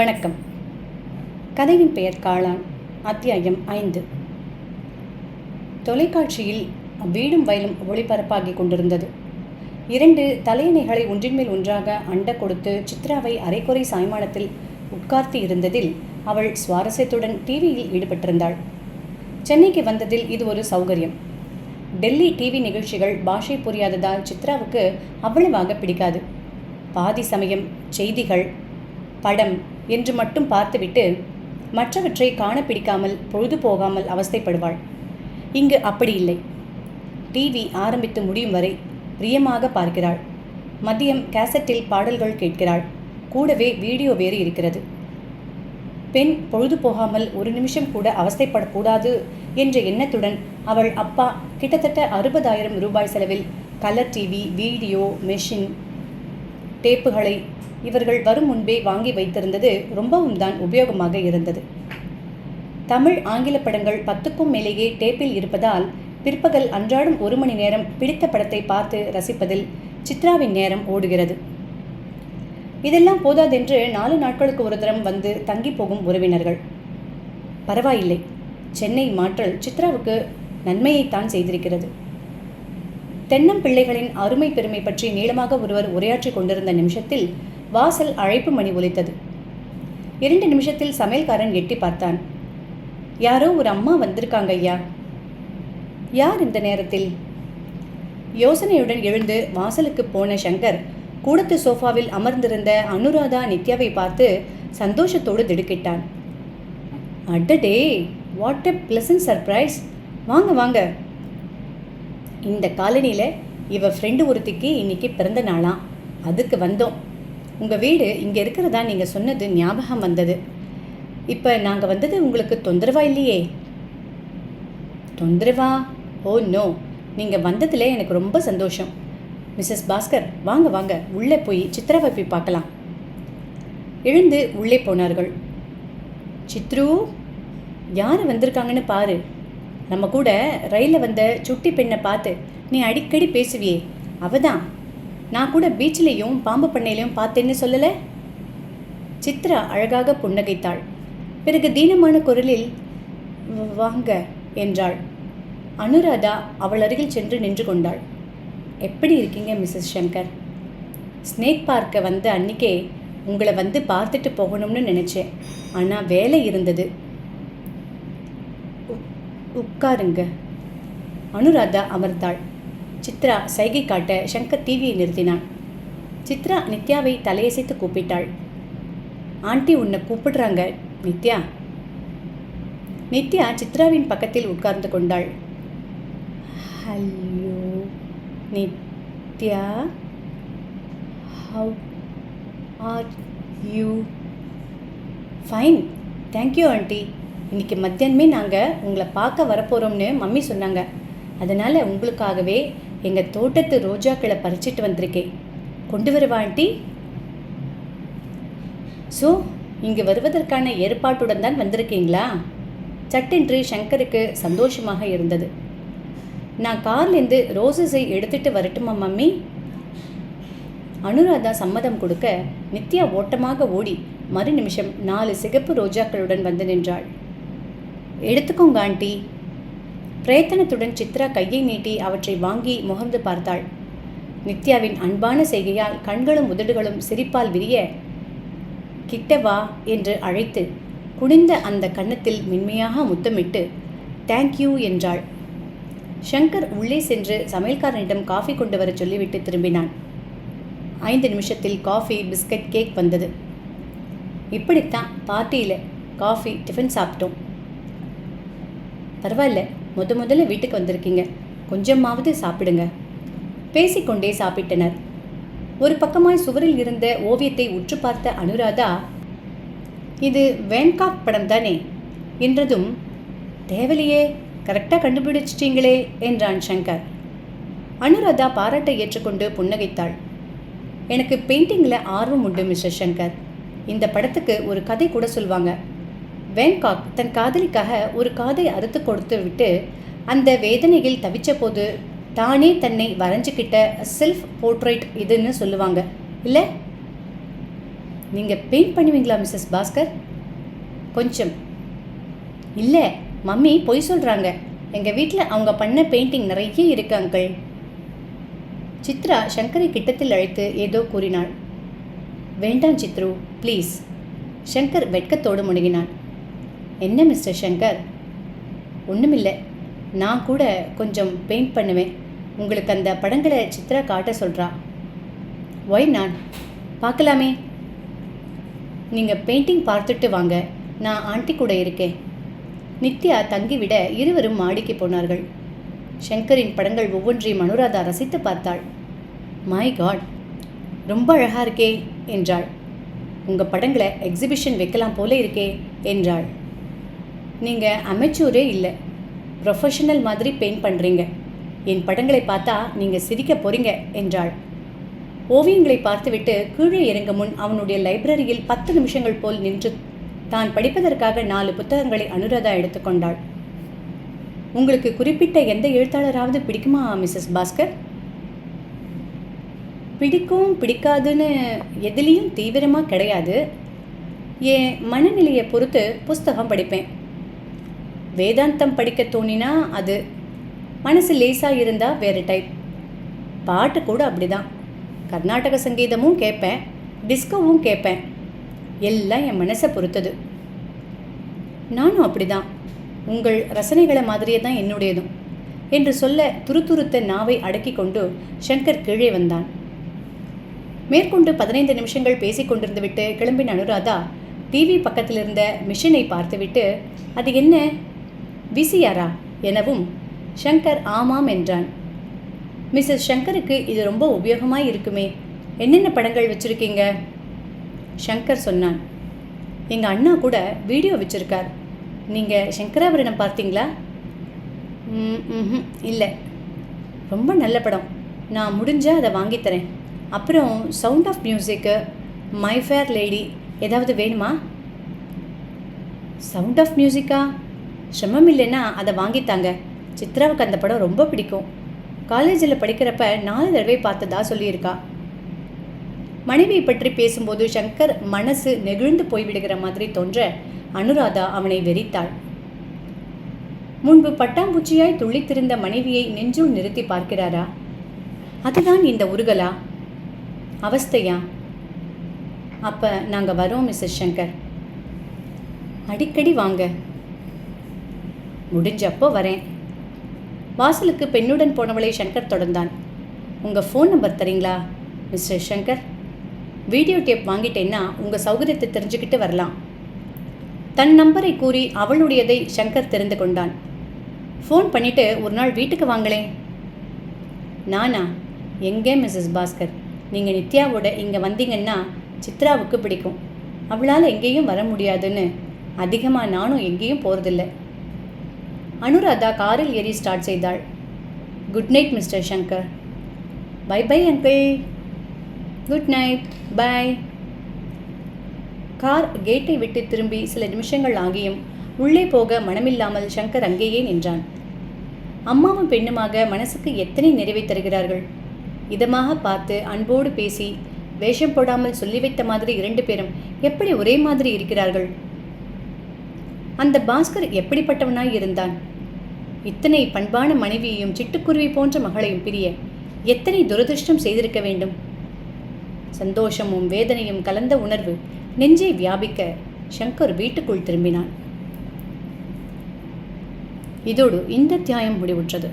வணக்கம். கதையின் பெயர் காளான் அத்தியாயம் ஐந்து. தொலைக்காட்சியில் வீடும் வயலும் ஒளிபரப்பாகிக் கொண்டிருந்தது. இரண்டு தலையணைகளை ஒன்றின் மேல் ஒன்றாக அண்ட கொடுத்து சித்ராவை அரைக்குறை சாய்மானத்தில் உட்கார்த்தி இருந்ததில் அவள் சுவாரஸ்யத்துடன் டிவியில் ஈடுபட்டிருந்தாள். சென்னைக்கு வந்ததில் இது ஒரு சௌகரியம். டெல்லி டிவி நிகழ்ச்சிகள் பாஷை புரியாததால் சித்ராவுக்கு அவ்வளவாக பிடிக்காது. பாதி சமயம் செய்திகள் படம் என்று மட்டும் பார்த்துவிட்டு மற்றவற்றை காண பிடிக்காமல் பொழுது போகாமல் அவஸ்தைப்படுவாள். இங்கு அப்படி இல்லை. டிவி ஆரம்பித்து முடியும் வரை பிரியமாக பார்க்கிறாள். மதியம் கேசட்டில் பாடல்கள் கேட்கிறாள். கூடவே வீடியோ வேறு இருக்கிறது. பெண் பொழுது போகாமல் ஒரு நிமிஷம் கூட அவஸ்தைப்படக்கூடாது என்ற எண்ணத்துடன் அவள் அப்பா கிட்டத்தட்ட அறுபதாயிரம் ரூபாய் செலவில் கலர் டிவி வீடியோ மெஷின் டேப்புகளை இவர்கள் வரும் முன்பே வாங்கி வைத்திருந்தது ரொம்பவும் தான் உபயோகமாக இருந்தது. தமிழ் ஆங்கில படங்கள் பத்துக்கும் மேலேயே டேப்பில் இருப்பதால் பிற்பகல் அன்றாடம் ஒரு மணி நேரம் பிடித்த படத்தை பார்த்து ரசிப்பதில் சித்ராவின் நேரம் ஓடுகிறது. இதெல்லாம் போதாதென்று நாலு நாட்களுக்கு ஒரு தரம் வந்து தங்கி போகும் உறவினர்கள். பரவாயில்லை. சென்னை மாற்றல் சித்ராவுக்கு நன்மையைத்தான் செய்திருக்கிறது. தென்னம்பிள்ளைகளின் அருமை பெருமை பற்றி நீளமாக ஒருவர் உரையாற்றிக் கொண்டிருந்த நிமிஷத்தில் வாசல் அழைப்பு மணி ஒலித்தது. இரண்டு நிமிஷத்தில் சமையல்காரன் எட்டி பார்த்தான். யாரோ ஒரு அம்மா வந்திருக்காங்க ஐயா. யார் இந்த நேரத்தில்? யோசனையுடன் எழுந்து வாசலுக்கு போன சங்கர் கூடத்து சோஃபாவில் அமர்ந்திருந்த அனுராதா நித்யாவை பார்த்து சந்தோஷத்தோடு திடுக்கிட்டான். அடடே வாட் எ பிளசன்ட் சர்ப்ரைஸ் வாங்க வாங்க. இந்த காலனியில் இவ ஃப்ரெண்டு ஒருத்திக்கு இன்னைக்கு பிறந்த நாளாம் அதுக்கு வந்தோம். உங்கள் வீடு இங்கே இருக்கிறதா நீங்கள் சொன்னது ஞாபகம் வந்தது. இப்போ நாங்கள் வந்தது உங்களுக்கு தொந்தரவா இல்லையே? தொந்தரவா? Oh no. நீங்கள் வந்ததில் எனக்கு ரொம்ப சந்தோஷம். மிஸ்ஸஸ் பாஸ்கர் வாங்க வாங்க. உள்ளே போய் சித்திராவை போய் பார்க்கலாம். எழுந்து உள்ளே போனார்கள். சித்ரு யார் வந்திருக்காங்கன்னு பாரு. நம்ம கூட ரயிலில் வந்த சுட்டி பெண்ணை பார்த்து நீ அடிக்கடி பேசுவியே அவ தான் நான் கூட பீச்சிலையும் பாம்பு பண்ணையிலையும் பார்த்தேன்னு சொல்லலை? சித்ரா அழகாக புன்னகைத்தாள். பிறகு தீனமான குரலில் வாங்க என்றாள். அனுராதா அவள் அருகில் சென்று நின்று கொண்டாள். எப்படி இருக்கீங்க மிஸ்ஸஸ் சங்கர்? ஸ்னேக் பார்க்க வந்த அன்னிக்கே உங்களை வந்து பார்த்துட்டு போகணும்னு நினச்சேன். ஆனால் வேலை இருந்தது. உட்காருங்க. அனுராதா அமர்ந்தாள். சித்ரா சைகை காட்ட சங்கர் டிவியை நிறுத்தினான். சித்ரா நித்யாவை தலையசைத்து கூப்பிட்டாள். ஆண்டி உன்னை கூப்பிடுறாங்க நித்யா. நித்யா சித்ராவின் பக்கத்தில் உட்கார்ந்து கொண்டாள். Hello Nithya how are you? Fine thank you aunty. இன்றைக்கி மத்தியானமே நாங்கள் உங்களை பார்க்க வரப்போகிறோம்னு மம்மி சொன்னாங்க. அதனால் உங்களுக்காகவே எங்கள் தோட்டத்து ரோஜாக்களை பறிச்சிட்டு வந்திருக்கேன். கொண்டு வருவா ஆண்டி. ஸோ இங்கே வருவதற்கான ஏற்பாட்டுடன் தான் வந்திருக்கீங்களா? சட்டென்று சங்கருக்கு சந்தோஷமாக இருந்தது. நான் கார்லேருந்து ரோசஸை எடுத்துட்டு வரட்டுமா மம்மி? அனுராதா சம்மதம் கொடுக்க நித்யா ஓட்டமாக ஓடி மறு நிமிஷம் நாலு சிகப்பு ரோஜாக்களுடன் வந்து நின்றாள். எடுத்துக்கோங்க ஆண்டி. பிரயத்தனத்துடன் சித்ரா கையை நீட்டி அவற்றை வாங்கி முகர்ந்து பார்த்தாள். நித்யாவின் அன்பான செய்கையால் கண்களும் உதடுகளும் சிரிப்பால் விரிய கிட்ட வா என்று அழைத்து குனிந்த அந்த கன்னத்தில் மென்மையாக முத்தமிட்டு தேங்க்யூ என்றாள். ஷங்கர் உள்ளே சென்று சமையல்காரனிடம் காஃபி கொண்டு வரச் சொல்லிவிட்டு திரும்பினான். ஐந்து நிமிஷத்தில் காஃபி பிஸ்கட் கேக் வந்தது. இப்படித்தான் பார்ட்டியில் காஃபி டிஃபன் சாப்பிட்டோம். பரவாயில்ல. முத முதல்ல வீட்டுக்கு வந்திருக்கீங்க. கொஞ்சமாவது சாப்பிடுங்க. பேசிக்கொண்டே சாப்பிட்டனர். ஒரு பக்கமாய் சுவரில் இருந்த ஓவியத்தை உற்று பார்த்த அனுராதா இது வேன்காக் படம் தானே? என்றதும் தேவலையே கரெக்டாக கண்டுபிடிச்சிட்டீங்களே என்றான் சங்கர். அனுராதா பாராட்டை ஏற்றுக்கொண்டு புன்னகைத்தாள். எனக்கு பெயிண்டிங்கில் ஆர்வம் உண்டு மிஸ்டர் சங்கர். இந்த படத்துக்கு ஒரு கதை கூட சொல்வாங்க. வேங்காக் தன் காதலிக்காக ஒரு காதை அறுத்து கொடுத்து விட்டு அந்த வேதனையில் தவிச்ச போது தானே தன்னை வரைஞ்சிக்கிட்ட செல்ஃப் போர்ட்ரைட் இதுன்னு சொல்லுவாங்க. இல்லை? நீங்கள் பெயிண்ட் பண்ணுவீங்களா மிஸ்ஸஸ் பாஸ்கர்? கொஞ்சம். இல்லை மம்மி பொய் சொல்கிறாங்க எங்கள் வீட்டில் அவங்க பண்ண பெயிண்டிங் நிறைய இருக்கு அங்கிள் சித்ரா சங்கரை கிட்டத்தில் அழைத்து ஏதோ கூறினாள். வேண்டாம் சித்ரு ப்ளீஸ் சங்கர் வெட்கத்தோடு முழுகினான் என்ன மிஸ்டர் சங்கர் ஒன்றுமில்லை நான் கூட கொஞ்சம் பெயிண்ட் பண்ணுவேன். உங்களுக்கு அந்த படங்களை சித்ரா காட்ட சொல்கிறா ஒய் நான் பார்க்கலாமே. நீங்கள் பெயிண்டிங் பார்த்துட்டு வாங்க. நான் ஆண்டி கூட இருக்கேன். நித்யா தங்கிவிட இருவரும் மாடிக்கு போனார்கள். சங்கரின் படங்கள் ஒவ்வொன்றையும் அனுராதா ரசித்து பார்த்தாள். மை காட் ரொம்ப அழகாக இருக்கே என்றாள். உங்கள் படங்களை எக்ஸிபிஷன் வைக்கலாம் போல இருக்கே என்றாள். நீங்கள் அமைச்சூரே இல்லை. ப்ரொஃபஷனல் மாதிரி பெயிண்ட் பண்ணுறீங்க என் படங்களை பார்த்தா நீங்கள் சிரிக்க போறீங்க என்றாள். ஓவியங்களை பார்த்துவிட்டு கீழே இறங்க முன் அவனுடைய லைப்ரரியில் பத்து நிமிஷங்கள் போல் நின்று தான் படிப்பதற்காக நாலு புத்தகங்களை அனுராதா எடுத்துக்கொண்டாள் உங்களுக்கு குறிப்பிட்ட எந்த எழுத்தாளராவது பிடிக்குமா மிஸ்ஸஸ் பாஸ்கர்? பிடிக்கும் பிடிக்காதுன்னு எதுலேயும் தீவிரமாக கிடையாது. என் மனநிலையை பொறுத்து புஸ்தகம் படிப்பேன். வேதாந்தம் படிக்க தோணினா அது மனசு லேசாக இருந்தால் வேறு டைப் பாட்டு கூட அப்படிதான். கர்நாடக சங்கீதமும் கேட்பேன் டிஸ்கோவும் கேட்பேன். எல்லாம் என் மனசை பொறுத்தது. நானும் அப்படிதான். உங்கள் ரசனைகளை மாதிரியே தான் என்னுடையதும். என்று சொல்ல துருத்துருத்த நாவை அடக்கி கொண்டு சங்கர் கீழே வந்தான். மேற்கொண்டு பதினைந்து நிமிஷங்கள் பேசி கொண்டிருந்து விட்டு கிளம்பின அனுராதா டிவி பக்கத்தில் இருந்த மிஷினை பார்த்துவிட்டு அது என்ன? விசியாரா எனவும் ஷங்கர் ஆமாம் என்றான். மிஸ்ஸஸ் ஷங்கருக்கு இது ரொம்ப உபயோகமாக இருக்குமே. என்னென்ன படங்கள் வச்சுருக்கீங்க? ஷங்கர் சொன்னான். எங்கள் அண்ணா கூட வீடியோ வச்சுருக்கார். நீங்கள் சங்கராபரணம் பார்த்தீங்களா? ம் இல்லை. ரொம்ப நல்ல படம். நான் முடிஞ்சால் அதை வாங்கித்தரேன் அப்புறம் Sound of Music My Fair Lady ஏதாவது வேணுமா? சவுண்ட் ஆஃப் மியூசிக்கா? சிரமம் இல்லைன்னா அதை வாங்கித்தாங்க. சித்ராவுக்கு அந்த படம் ரொம்ப பிடிக்கும். காலேஜில் படிக்கிறப்ப நாலு தடவை பார்த்ததா சொல்லியிருக்கா. மனைவியை பற்றி பேசும்போது சங்கர் மனசு நெகிழ்ந்து போய்விடுகிற மாதிரி தோன்ற அனுராதா அவனை வெறித்தாள். முன்பு பட்டாம்பூச்சியாய் துள்ளித்திருந்த மனைவியை நெஞ்சுள் நிறுத்தி பார்க்கிறாரா? அதுதான் இந்த உருகலா? அவஸ்தையா? அப்போ நாங்கள் வரோம் மிஸ்ஸஸ் சங்கர். அடிக்கடி வாங்க. முடிஞ்சப்போ வரேன். வாசலுக்கு பெண்ணுடன் போனவளை சங்கர் தொடர்ந்தான். உங்கள் ஃபோன் நம்பர் தரீங்களா மிஸ்டர் சங்கர்? வீடியோ டேப் வாங்கிட்டேன்னா உங்கள் சௌகரியத்தை தெரிஞ்சுக்கிட்டு வரலாம். தன் நம்பரை கூறி அவளுடையதை சங்கர் தெரிந்து கொண்டான். ஃபோன் பண்ணிவிட்டு ஒரு நாள் வீட்டுக்கு வாங்களேன். நானா? எங்கே மிஸ்ஸஸ் பாஸ்கர்? நீங்கள் நித்யாவோட இங்கே வந்தீங்கன்னா சித்ராவுக்கு பிடிக்கும். அவளால் எங்கேயும் வர முடியாதுன்னு. அதிகமாக நானும் எங்கேயும் போகிறதில்ல அனுராதா காரில் ஏறி ஸ்டார்ட் செய்தாள். Good night mister Shankar bye bye uncle good night bye car கேட்டை விட்டு திரும்பி சில நிமிஷங்கள் ஆகியும் உள்ளே போக மனமில்லாமல் சங்கர் அங்கேயே நின்றான். அம்மாவும் பெண்ணுமாக மனசுக்கு எத்தனை நிறைவை தருகிறார்கள்? இதமாக பார்த்து அன்போடு பேசி வேஷம் போடாமல் சொல்லி வைத்த மாதிரி இரண்டு பேரும் எப்படி ஒரே மாதிரி இருக்கிறார்கள்? அந்த பாஸ்கர் எப்படிப்பட்டவனாய் இருந்தான்? இத்தனை பண்பான மனைவியையும் சிட்டுக்குருவி போன்ற மகளையும் பிரிய எத்தனை துரதிருஷ்டம் செய்திருக்க வேண்டும்? சந்தோஷமும் வேதனையும் கலந்த உணர்வு நெஞ்சை வியாபிக்க சங்கர் வீட்டுக்குள் திரும்பினான். இதோடு இந்த தியாயம் முடிவுற்றது.